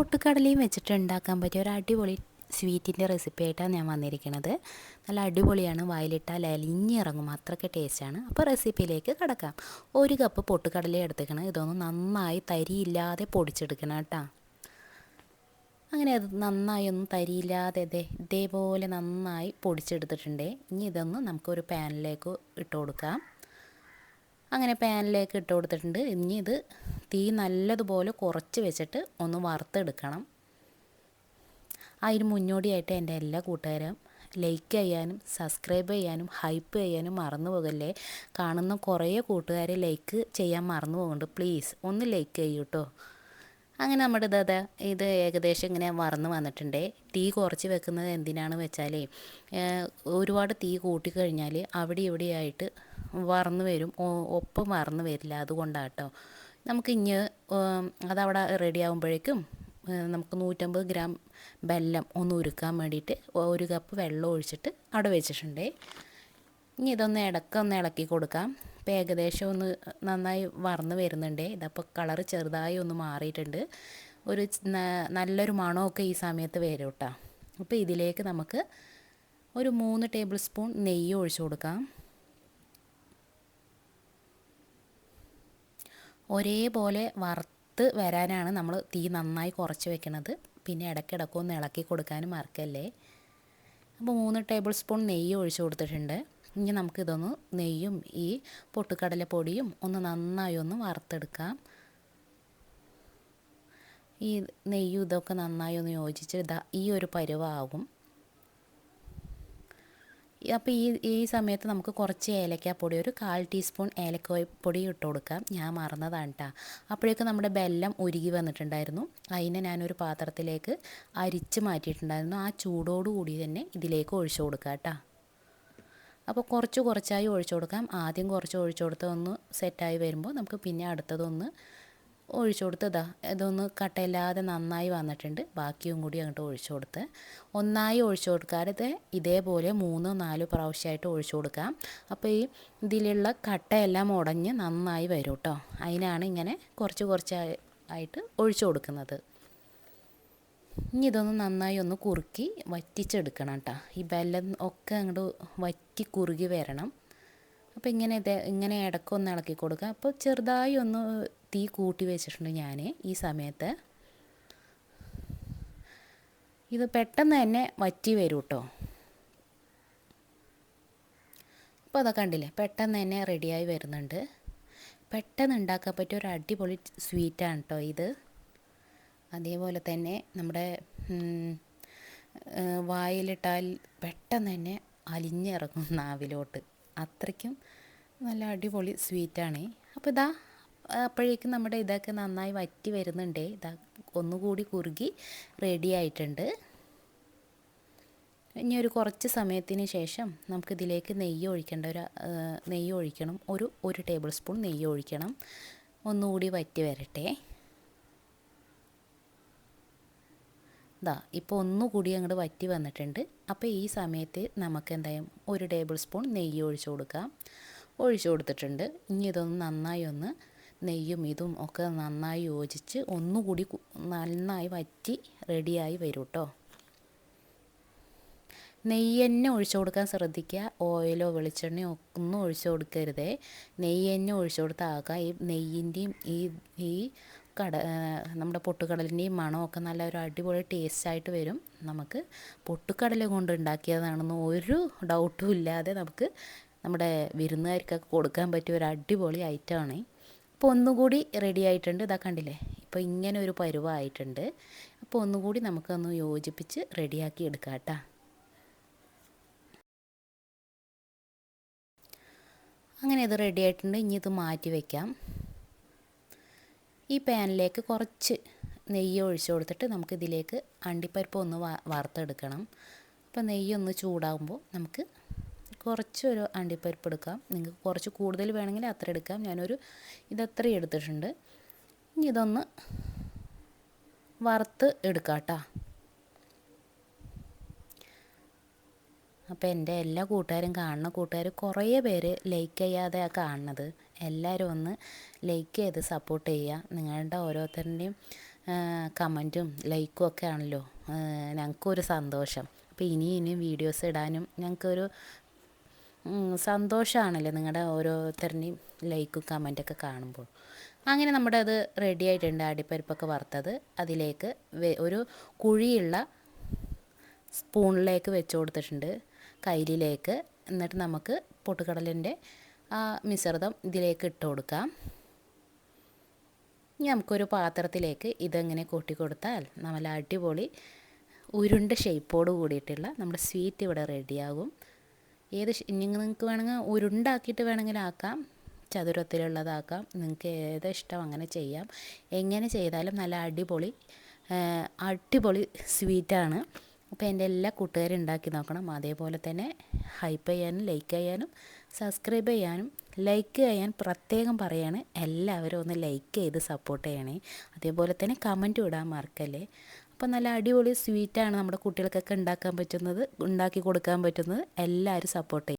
പൊട്ടുക്കടലയും വെച്ചിട്ട് ഉണ്ടാക്കാൻ പറ്റിയ ഒരു അടിപൊളി സ്വീറ്റിന്റെ റെസിപ്പി ആയിട്ടാണ് ഞാൻ വന്നിരിക്കുന്നത്. നല്ല അടിപൊളിയാണ്. വായിലിട്ടാൽ അലിഞ്ഞിറങ്ങും അത്രയ്ക്ക് ടേസ്റ്റാണ്. അപ്പോൾ റെസിപ്പിയിലേക്ക് കിടക്കാം. ഒരു കപ്പ് പൊട്ടുകടല എടുത്തേക്കണം. ഇതൊന്ന് നന്നായി തരിയില്ലാതെ പൊടിച്ചെടുക്കണം കേട്ടോ. അങ്ങനെ അത് നന്നായി ഒന്നും തരിയില്ലാതെ ഇതേ ഇതേപോലെ നന്നായി പൊടിച്ചെടുത്തിട്ടുണ്ട്. ഇനി ഇതൊന്ന് നമുക്കൊരു പാനിലേക്ക് ഇട്ട് കൊടുക്കാം. അങ്ങനെ പാനിലേക്ക് ഇട്ട് കൊടുത്തിട്ടുണ്ട്. ഇനി ഇത് തീ നല്ലതുപോലെ കുറച്ച് വെച്ചിട്ട് ഒന്ന് വറുത്തെടുക്കണം. അതിന് മുന്നോടിയായിട്ട് എന്റെ എല്ലാ കൂട്ടുകാരും ലൈക്ക് ചെയ്യാനും സബ്സ്ക്രൈബ് ചെയ്യാനും ഹൈപ്പ് ചെയ്യാനും മറന്നു പോകല്ലേ? കാണുന്ന കുറേ കൂട്ടുകാരെ ലൈക്ക് ചെയ്യാൻ മറന്നു പോകുന്നുണ്ട്. പ്ലീസ് ഒന്ന് ലൈക്ക് ചെയ്യൂ കേട്ടോ അങ്ങനെ നമ്മുടെ ഇത് ഇത് ഏകദേശം ഇങ്ങനെ വറന്ന് വന്നിട്ടുണ്ട്. തീ കുറച്ച് വെക്കുന്നത് എന്തിനാണെന്ന് വെച്ചാലേ ഒരുപാട് തീ കൂട്ടിക്കഴിഞ്ഞാൽ അവിടെ ഇവിടെയായിട്ട് വറന്ന് വരും. ഒപ്പം വറന്ന് വരില്ല. അതുകൊണ്ടാട്ടോ. നമുക്ക് ഇഞ്ഞ് അതവിടെ റെഡി ആകുമ്പോഴേക്കും നമുക്ക് നൂറ്റമ്പത് ഗ്രാം വെല്ലം ഒന്ന് ഉരുക്കാൻ വേണ്ടിയിട്ട് ഒരു കപ്പ് വെള്ളം ഒഴിച്ചിട്ട് അവിടെ വെച്ചിട്ടുണ്ട്. ഇനി ഇതൊന്ന് ഇടക്കൊന്ന് ഇളക്കി കൊടുക്കാം. ഇപ്പോൾ ഏകദേശം ഒന്ന് നന്നായി വറന്ന് വരുന്നുണ്ട്. ഇതപ്പോൾ കളർ ചെറുതായി ഒന്ന് മാറിയിട്ടുണ്ട്. ഒരു നല്ലൊരു മണമൊക്കെ ഈ സമയത്ത് വരും കേട്ടോ. അപ്പോൾ ഇതിലേക്ക് നമുക്ക് ഒരു മൂന്ന് ടേബിൾ സ്പൂൺ നെയ്യ് ഒഴിച്ചു കൊടുക്കാം. ഒരേപോലെ വറുത്ത് വരാനാണ് നമ്മൾ തീ നന്നായി കുറച്ച് വെക്കണത്. പിന്നെ ഇടയ്ക്കിടയ്ക്ക് ഒന്ന് ഇളക്കി കൊടുക്കാനും മറക്കല്ലേ. അപ്പോൾ മൂന്ന് ടേബിൾ സ്പൂൺ നെയ്യ് ഒഴിച്ച് കൊടുത്തിട്ടുണ്ട്. ഇനി നമുക്കിതൊന്ന് നെയ്യും ഈ പൊട്ടുകടല പൊടിയും ഒന്ന് നന്നായി ഒന്ന് വറുത്തെടുക്കാം. ഈ നെയ്യും ഇതൊക്കെ നന്നായി ഒന്ന് യോജിച്ച് ഇതാ ഈ ഒരു പരുവാകും. അപ്പോൾ ഈ ഈ സമയത്ത് നമുക്ക് കുറച്ച് ഏലക്കാപ്പൊടി ഒരു കാൽ ടീസ്പൂൺ ഏലക്കാപ്പൊടി ഇട്ട് കൊടുക്കാം. ഞാൻ മറന്നതാണ് കേട്ടോ അപ്പോഴേക്കും നമ്മുടെ ബെല്ലം ഉരുകി വന്നിട്ടുണ്ടായിരുന്നു. അതിനെ ഞാനൊരു പാത്രത്തിലേക്ക് അരിച്ച് മാറ്റിയിട്ടുണ്ടായിരുന്നു. ആ ചൂടോടുകൂടി തന്നെ ഇതിലേക്ക് ഒഴിച്ചു കൊടുക്കാം കേട്ടോ അപ്പോൾ കുറച്ച് കുറച്ചായി ഒഴിച്ചു കൊടുക്കാം. ആദ്യം കുറച്ച് ഒഴിച്ചു കൊടുത്ത് ഒന്ന് സെറ്റായി വരുമ്പോൾ നമുക്ക് പിന്നെ അടുത്തതൊന്ന് ഒഴിച്ചു കൊടുത്ത് ഇതാ ഇതൊന്ന് കട്ടയില്ലാതെ നന്നായി വന്നിട്ടുണ്ട്. ബാക്കിയും കൂടി അങ്ങോട്ട് ഒഴിച്ചു കൊടുത്ത്. ഒന്നായി ഒഴിച്ചു കൊടുക്കാതെ ഇതേപോലെ മൂന്നോ നാലോ പ്രാവശ്യമായിട്ട് ഒഴിച്ചു കൊടുക്കാം. അപ്പോൾ ഈ ഇതിലുള്ള കട്ടയെല്ലാം ഉടഞ്ഞ് നന്നായി വരും കേട്ടോ അതിനാണ് ഇങ്ങനെ കുറച്ച് കുറച്ചായിട്ട് ഒഴിച്ചു കൊടുക്കുന്നത്. ഇനി ഇതൊന്ന് നന്നായി ഒന്ന് കുറുക്കി വറ്റിച്ചെടുക്കണം കേട്ടോ ഈ ബെല്ലം ഒക്കെ അങ്ങോട്ട് വറ്റി കുറുകി വരണം. അപ്പോൾ ഇങ്ങനെ ഇത് ഇങ്ങനെ ഇടക്കൊന്ന് ഇളക്കി കൊടുക്കുക. അപ്പോൾ ചെറുതായി ഒന്ന് തീ കൂട്ടി വെച്ചിട്ടുണ്ട് ഞാൻ ഈ സമയത്ത്. ഇത് പെട്ടെന്ന് തന്നെ വറ്റി വരും കേട്ടോ അപ്പോൾ അതൊക്കെ കണ്ടില്ലേ പെട്ടെന്ന് തന്നെ റെഡിയായി വരുന്നുണ്ട്. പെട്ടെന്ന് ഉണ്ടാക്കാൻ പറ്റിയ ഒരു അടിപൊളി സ്വീറ്റാണ് കേട്ടോ ഇത്. അതേപോലെ തന്നെ നമ്മുടെ വായിലിട്ടാൽ പെട്ടെന്ന് തന്നെ അലിഞ്ഞിറങ്ങും നാവിലോട്ട്. അത്രയ്ക്കും നല്ല അടിപൊളി സ്വീറ്റാണ്. അപ്പോൾ ഇതാ അപ്പോഴേക്കും നമ്മുടെ ഇതൊക്കെ നന്നായി വറ്റി വരുന്നുണ്ടേ. ഇതാ ഒന്നുകൂടി കുറുകി റെഡി ആയിട്ടുണ്ട്. ഇനി ഒരു കുറച്ച് സമയത്തിന് ശേഷം നമുക്കിതിലേക്ക് നെയ്യ് ഒഴിക്കേണ്ട ഒരു നെയ്യ് ഒഴിക്കണം. ഒരു ഒരു ടേബിൾ സ്പൂൺ നെയ്യ് ഒഴിക്കണം. ഒന്നുകൂടി വറ്റി വരട്ടെ. ഇതാ ഇപ്പോൾ ഒന്നുകൂടി അങ്ങോട്ട് വറ്റി വന്നിട്ടുണ്ട്. അപ്പോൾ ഈ സമയത്ത് നമുക്ക് എന്തായാലും ഒരു ടേബിൾ സ്പൂൺ നെയ്യ് ഒഴിച്ചു കൊടുക്കാം. ഒഴിച്ചു കൊടുത്തിട്ടുണ്ട്. ഇനി ഇതൊന്ന് നന്നായി ഒന്ന് നെയ്യും ഇതും ഒക്കെ നന്നായി യോജിച്ച് ഒന്നുകൂടി നന്നായി വറ്റി റെഡിയായി വരും കേട്ടോ നെയ്യ് തന്നെ ഒഴിച്ചു കൊടുക്കാൻ ശ്രദ്ധിക്കുക. ഓയിലോ വെളിച്ചെണ്ണയോ ഒന്നും ഒഴിച്ചു കൊടുക്കരുതേ. നെയ്യ് തന്നെ ഒഴിച്ചു കൊടുത്താൽ ഈ നെയ്യിന്റെയും ഈ ഈ കട നമ്മുടെ പൊട്ടുകടലിന്റെയും മണമൊക്കെ നല്ല ഒരു അടിപൊളി ടേസ്റ്റായിട്ട് വരും. നമുക്ക് പൊട്ടുകടല കൊണ്ട് ഉണ്ടാക്കിയതാണെന്ന് ഒരു ഡൗട്ടും ഇല്ലാതെ നമുക്ക് നമ്മുടെ വിരുന്നുകാർക്കൊക്കെ കൊടുക്കാൻ പറ്റിയ ഒരു അടിപൊളി ഐറ്റമാണ്. അപ്പോൾ ഒന്നുകൂടി റെഡി ആയിട്ടുണ്ട്. ഇതാ കണ്ടില്ലേ? ഇപ്പോൾ ഇങ്ങനെ ഒരു പരുവായിട്ടുണ്ട്. അപ്പോൾ ഒന്നുകൂടി നമുക്കൊന്ന് യോജിപ്പിച്ച് റെഡിയാക്കി എടുക്കാം കേട്ടോ. അങ്ങനെ ഇത് റെഡി ആയിട്ടുണ്ട്. ഇനി ഇത് മാറ്റി വയ്ക്കാം ഈ പാനിലേക്ക് കുറച്ച് നെയ്യ് ഒഴിച്ചു കൊടുത്തിട്ട് നമുക്കിതിലേക്ക് അണ്ടിപ്പരിപ്പ് ഒന്ന് വറുത്തെടുക്കണം. അപ്പോൾ നെയ്യൊന്ന് ചൂടാകുമ്പോൾ നമുക്ക് കുറച്ചൊരു അണ്ടിപ്പരിപ്പ് എടുക്കാം. നിങ്ങൾക്ക് കുറച്ച് കൂടുതൽ വേണമെങ്കിൽ അത്ര എടുക്കാം. ഞാനൊരു ഇതത്രയും എടുത്തിട്ടുണ്ട്. ഇനി ഇതൊന്ന് വറുത്ത് എടുക്കാം കേട്ടോ. അപ്പോൾ എന്റെ എല്ലാ കൂട്ടുകാരും കാണുന്ന കൂട്ടുകാർ കുറേ പേര് ലൈക്ക് ചെയ്യാതെയാണ് കാണുന്നത്. എല്ലാവരും ഒന്ന് ലൈക്ക് ചെയ്ത് സപ്പോർട്ട് ചെയ്യുക. നിങ്ങളുടെ ഓരോരുത്തരുടെയും കമന്റും ലൈക്കും ഒക്കെ ആണല്ലോ. ഞങ്ങൾക്കൊരു സന്തോഷം. അപ്പോൾ ഇനി ഇനിയും വീഡിയോസ് ഇടാനും ഞങ്ങൾക്കൊരു സന്തോഷമാണല്ലോ നിങ്ങളുടെ ഓരോരുത്തരുടെയും ലൈക്കും കമന്റൊക്കെ കാണുമ്പോൾ. അങ്ങനെ നമ്മുടെ അത് റെഡി ആയിട്ടുണ്ട് അടിപ്പരിപ്പൊക്കെ വറുത്തത്. അതിലേക്ക് ഒരു കുഴിയുള്ള സ്പൂണിലേക്ക് വെച്ച് കൊടുത്തിട്ടുണ്ട്. കയ്യിലേക്ക്. എന്നിട്ട് നമുക്ക് പൊട്ടുകടലിന്റെ ആ മിശ്രിതം ഇതിലേക്ക് ഇട്ട് കൊടുക്കാം. ഇനി നമുക്കൊരു പാത്രത്തിലേക്ക് ഇതെങ്ങനെ കൂട്ടി കൊടുത്താൽ നല്ല അടിപൊളി ഉരുണ്ട ഷേപ്പോട് കൂടിയിട്ടുള്ള നമ്മുടെ സ്വീറ്റ് ഇവിടെ റെഡിയാകും ഏത് നിങ്ങൾക്ക് വേണമെങ്കിൽ ഉരുണ്ടാക്കിയിട്ട് വേണമെങ്കിൽ ആക്കാം. ചതുരത്തിലുള്ളതാക്കാം. നിങ്ങൾക്ക് ഏത് ഇഷ്ടം അങ്ങനെ ചെയ്യാം. എങ്ങനെ ചെയ്താലും നല്ല അടിപൊളി അടിപൊളി സ്വീറ്റാണ് അപ്പോൾ എന്റെ എല്ലാ കൂട്ടുകാരും ഉണ്ടാക്കി നോക്കണം. അതേപോലെ തന്നെ ഹൈപ്പ് ചെയ്യാനും ലൈക്ക് ചെയ്യാനും സബ്സ്ക്രൈബ് ചെയ്യാനും ലൈക്ക് ചെയ്യാൻ പ്രത്യേകം പറയാണ്. എല്ലാവരും ഒന്ന് ലൈക്ക് ചെയ്ത് സപ്പോർട്ട് ചെയ്യണേ. അതേപോലെ തന്നെ കമന്റ് ഇടാൻ മറക്കല്ലേ. അപ്പോൾ നല്ല അടിപൊളി സ്വീറ്റാണ് നമ്മുടെ കുട്ടികൾക്കൊക്കെ ഉണ്ടാക്കാൻ പറ്റുന്നത് ഉണ്ടാക്കി കൊടുക്കാൻ പറ്റുന്നത്. എല്ലാവരും സപ്പോർട്ട് ചെയ്യും.